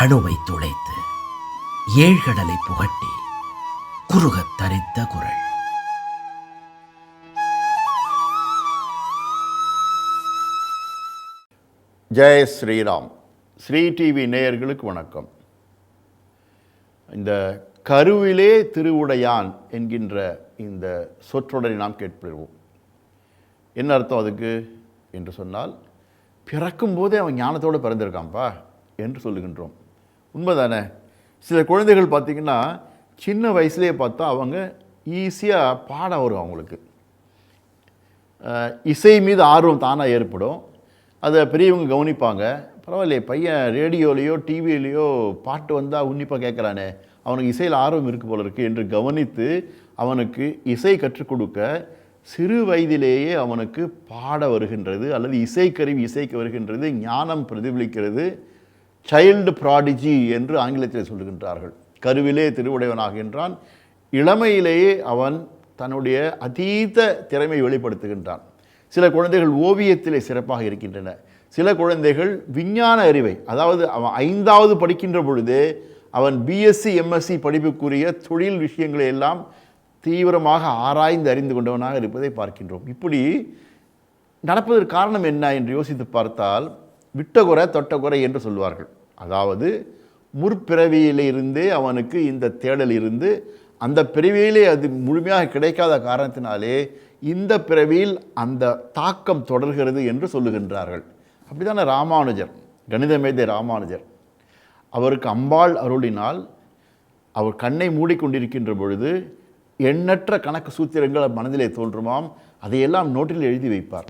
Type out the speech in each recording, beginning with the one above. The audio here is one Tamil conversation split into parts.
அணுவை துளைத்து ஏழ்கடலை புகட்டி குறுகத் தரித்த குரல். ஜெய ஸ்ரீராம். ஸ்ரீ டிவி நேயர்களுக்கு வணக்கம். இந்த கருவிலே திருவுடையான் என்கின்ற இந்த சொற்றொடரை நாம் கேட்பிடுவோம் என்ன அர்த்தம் அதுக்கு? என்று சொன்னால் பிறக்கும்போதே அவன் ஞானத்தோடு பிறந்திருக்கான்ப்பா என்று சொல்லுகின்றோம். உண்மைதானே? சில குழந்தைகள் பார்த்திங்கன்னா சின்ன வயசுலேயே பார்த்தா அவங்க ஈஸியாக பாட வரும் அவங்களுக்கு. இசை மீது ஆர்வம் தானாக ஏற்படும். அதை பெரியவங்க கவனிப்பாங்க. பரவாயில்லையே பையன் ரேடியோலேயோ டிவியிலையோ பாட்டு வந்தால் உன்னிப்பாக கேட்குறானே அவனுக்கு இசையில் ஆர்வம் இருக்கு போல இருக்குது என்று கவனித்து அவனுக்கு இசை கற்றுக் கொடுக்க சிறு வயதிலேயே அவனுக்கு பாட வருகின்றது அல்லது இசைக்கருவி இசைக்கு வருகின்றது ஞானம் பிரதிபலிக்கிறது. சைல்டு ப்ராடிஜி என்று ஆங்கிலத்தில் சொல்லுகின்றார்கள். கருவிலே திருவுடையவனாகின்றான் இளமையிலேயே அவன் தன்னுடைய அதீத திறமை வெளிப்படுத்துகின்றான். சில குழந்தைகள் ஓவியத்திலே சிறப்பாக இருக்கின்றன. சில குழந்தைகள் விஞ்ஞான அறிவை அதாவது அவன் ஐந்தாவது படிக்கின்ற பொழுது அவன் பிஎஸ்சி எம்எஸ்சி படிப்புக்குரிய தொழில் விஷயங்களை எல்லாம் தீவிரமாக ஆராய்ந்து அறிந்து கொண்டவனாக இருப்பதை பார்க்கின்றோம். இப்படி நடப்பதற்கு காரணம் என்ன என்று யோசித்து பார்த்தால் விட்டகுறை தொட்டகுறை என்று சொல்வார்கள். அதாவது முற்பிறவியிலிருந்தே அவனுக்கு இந்த தேடல் இருந்து அந்த பிறவியிலே அது முழுமையாக கிடைக்காத காரணத்தினாலே இந்த பிறவியில் அந்த தாக்கம் தொடர்கிறது என்று சொல்லுகின்றார்கள். அப்படித்தானே ராமானுஜர் கணித மேதை ராமானுஜர். அவருக்கு அம்பாள் அருளினால் அவர் கண்ணை மூடிக்கொண்டிருக்கின்ற பொழுது எண்ணற்ற கணக்கு சூத்திரங்கள் மனதிலே தோன்றுமாம் அதையெல்லாம் நோட்டில் எழுதி வைப்பார்.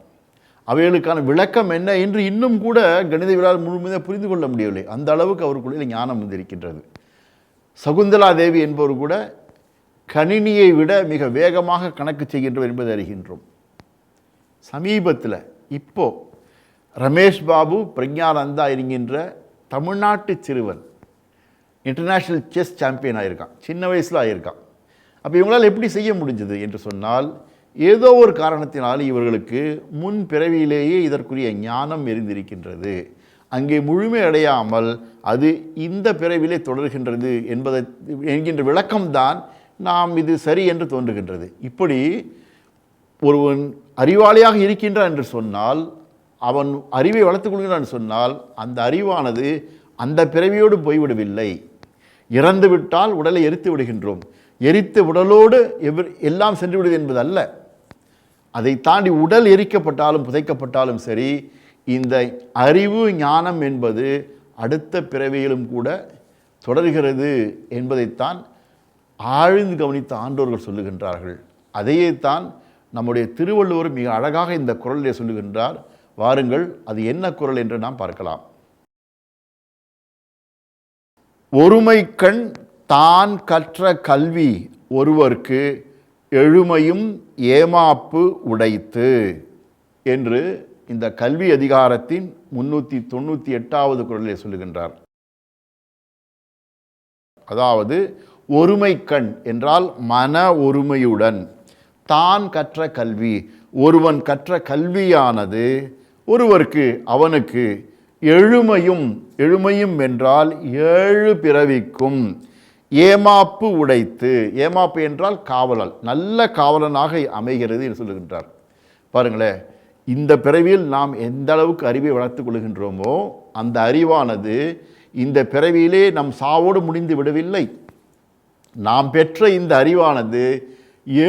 அவைகளுக்கான விளக்கம் என்ன என்று இன்னும் கூட கணிதவியலால் முழுமையாக புரிந்து கொள்ள முடியவில்லை. அந்த அளவுக்கு அவருக்குள்ளே ஞானம் வந்திருக்கின்றது. சகுந்தலா தேவி என்பவர் கூட கணினியை விட மிக வேகமாக கணக்கு செய்கின்றவர் என்பதை அறிகின்றோம். சமீபத்தில் இப்போ ரமேஷ் பாபு பிரக்ஞானந்தா இருக்கின்ற தமிழ்நாட்டு சிறுவன் இன்டர்நேஷ்னல் செஸ் சாம்பியன் ஆகியிருக்கான் சின்ன வயசில் ஆகியிருக்கான் அப்போ இவங்களால் எப்படி செய்ய முடிஞ்சது என்று சொன்னால் ஏதோ ஒரு காரணத்தினால் இவர்களுக்கு முன் பிறவியிலேயே இதற்குரிய ஞானம் எரிந்திருக்கின்றது. அங்கே முழுமை அடையாமல் அது இந்த பிறவிலே தொடர்கின்றது என்பதை என்கின்ற விளக்கம்தான் நாம் இது சரி என்று தோன்றுகின்றது. இப்படி ஒருவன் அறிவாளியாக இருக்கின்றான் என்று சொன்னால் அவன் அறிவை வளர்த்துக் கொள்கிறான் என்று சொன்னால் அந்த அறிவானது அந்த பிறவியோடு போய்விடவில்லை. இறந்துவிட்டால் உடலை எரித்து விடுகின்றோம். எரித்த உடலோடு எவர் எல்லாம் சென்றுவிடுது என்பது அல்ல அதை தாண்டி உடல் எரிக்கப்பட்டாலும் புதைக்கப்பட்டாலும் சரி இந்த அறிவு ஞானம் என்பது அடுத்த பிறவியிலும் கூட தொடர்கிறது என்பதைத்தான் ஆழ்ந்து கவனித்த ஆண்டோர்கள் சொல்லுகின்றார்கள். அதையே தான் நம்முடைய திருவள்ளுவர் மிக அழகாக இந்த குரலிலே சொல்லுகின்றார். வாருங்கள் அது என்ன குரல் என்று நாம் பார்க்கலாம். ஒருமை கண் தான் கற்ற கல்வி ஒருவர்க்கு எழுமையும் ஏமாப்பு உடைத்து என்று இந்த கல்வி அதிகாரத்தின் முன்னூற்றி தொண்ணூற்றி எட்டாவது குரலை சொல்லுகின்றார். அதாவது ஒருமை கண் என்றால் மன ஒருமையுடன் தான் கற்ற கல்வி ஒருவன் கற்ற கல்வியானது ஒருவருக்கு அவனுக்கு எழுமையும் எழுமையும் என்றால் ஏழு பிறவிக்கும் ஏமாப்பு உடைத்து ஏமாப்பு என்றால் காவலன் நல்ல காவலனாக அமைகிறது என்று சொல்லுகின்றார். பாருங்களேன் இந்த பிறவியில் நாம் எந்த அளவுக்கு அறிவை வளர்த்துக் கொள்கின்றோமோ அந்த அறிவானது இந்த பிறவியிலே நம் சாவோடு முடிந்து விடவில்லை. நாம் பெற்ற இந்த அறிவானது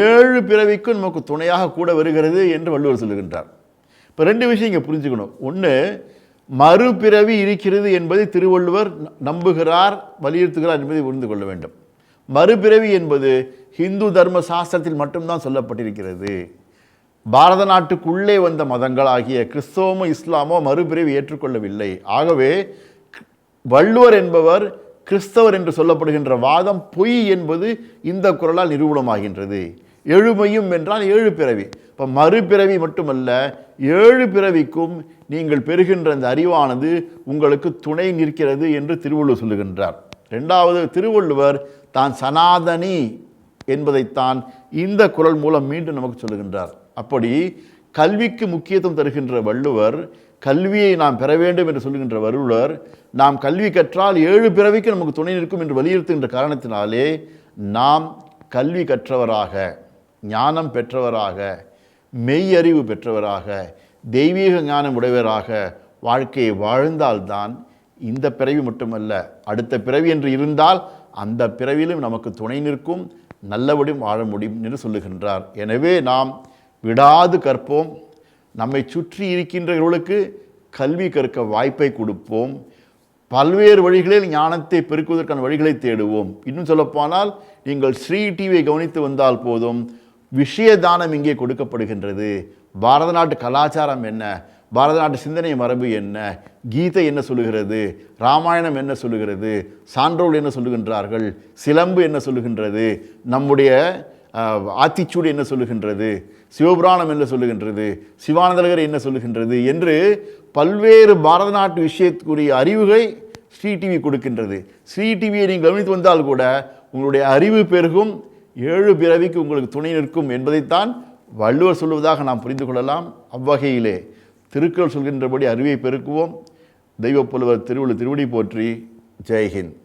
ஏழு பிறவிக்கும் நமக்கு துணையாக கூட வருகிறது என்று வள்ளுவர் சொல்லுகின்றார். இப்போ ரெண்டு விஷயம் இங்கே புரிஞ்சுக்கணும். ஒன்று மறுபிறவி இருக்கிறது என்பதை திருவள்ளுவர் ந- நம்புகிறார் வலியுறுத்துகிறார் என்பதை புரிந்து கொள்ள வேண்டும். மறுபிறவி என்பது ஹிந்து தர்ம சாஸ்திரத்தில் மட்டும்தான் சொல்லப்பட்டிருக்கிறது. பாரத நாட்டுக்குள்ளே வந்த மதங்களாகிய கிறிஸ்தவமோ இஸ்லாமோ மறுபிறவி ஏற்றுக்கொள்ளவில்லை. ஆகவே வள்ளுவர் என்பவர் கிறிஸ்தவர் என்று சொல்லப்படுகின்ற வாதம் பொய் என்பது இந்த குரலால் நிரூபணமாகின்றது. எழுமையும் என்றால் ஏழு பிறவி. இப்போ மறுபிறவி மட்டுமல்ல ஏழு பிறவிக்கும் நீங்கள் பெறுகின்ற அந்த அறிவானது உங்களுக்கு துணை நிற்கிறது என்று திருவள்ளுவர் சொல்லுகின்றார். ரெண்டாவது திருவள்ளுவர் தான் சனாதனி என்பதைத்தான் இந்த குரல் மூலம் மீண்டும் நமக்கு சொல்லுகின்றார். அப்படி கல்விக்கு முக்கியத்துவம் தருகின்ற வள்ளுவர் கல்வியை நாம் பெற வேண்டும் என்று சொல்லுகின்ற வள்ளுவர் நாம் கல்வி கற்றால் ஏழு பிறவிக்கு நமக்கு துணை நிற்கும் என்று வலியுறுத்துகின்ற காரணத்தினாலே நாம் கல்வி கற்றவராக ஞானம் பெற்றவராக மெய்யறிவு பெற்றவராக தெய்வீக ஞானம் உடையவராக வாழ்க்கையை வாழ்ந்தால்தான் இந்த பிறவி மட்டுமல்ல அடுத்த பிறவி என்று இருந்தால் அந்த பிறவிலும் நமக்கு துணை நிற்கும் நல்லபடியும் வாழ முடியும் என்று சொல்லுகின்றார். எனவே நாம் விடாது கற்போம். நம்மை சுற்றி இருக்கின்றவர்களுக்கு கல்வி கற்க வாய்ப்பை கொடுப்போம். பல்வேறு வழிகளில் ஞானத்தை பெருக்குவதற்கான வழிகளை தேடுவோம். இன்னும் சொல்லப்போனால் நீங்கள் ஸ்ரீ டிவியை கவனித்து வந்தால் போதும். விஷய தானம் இங்கே கொடுக்கப்படுகின்றது. பாரத நாட்டு கலாச்சாரம் என்ன? பாரத நாட்டு சிந்தனை மரபு என்ன? கீதை என்ன சொல்லுகிறது? ராமாயணம் என்ன சொல்லுகிறது? சான்றோல் என்ன சொல்லுகின்றார்கள்? சிலம்பு என்ன சொல்லுகின்றது? நம்முடைய ஆத்திச்சூடு என்ன சொல்லுகின்றது? சிவபுராணம் என்ன சொல்லுகின்றது? சிவானந்தலகர் என்ன சொல்லுகின்றது? என்று பல்வேறு பாரத நாட்டு விஷயத்துக்குரிய அறிவுகளை ஸ்ரீ டிவி கொடுக்கின்றது. ஸ்ரீ டிவியை நீங்கள் கவனித்து வந்தால் கூட உங்களுடைய அறிவு பெருகும் ஏழு பிறவிக்கு உங்களுக்கு துணை நிற்கும் என்பதைத்தான் வள்ளுவர் சொல்லுவதாக நாம் புரிந்து கொள்ளலாம். அவ்வகையிலே திருக்குறள் சொல்கின்றபடி அறிவை பெருக்குவோம். தெய்வப்புலவர் திருவள்ளுவர் திருவடி போற்றி. ஜெய்ஹிந்த்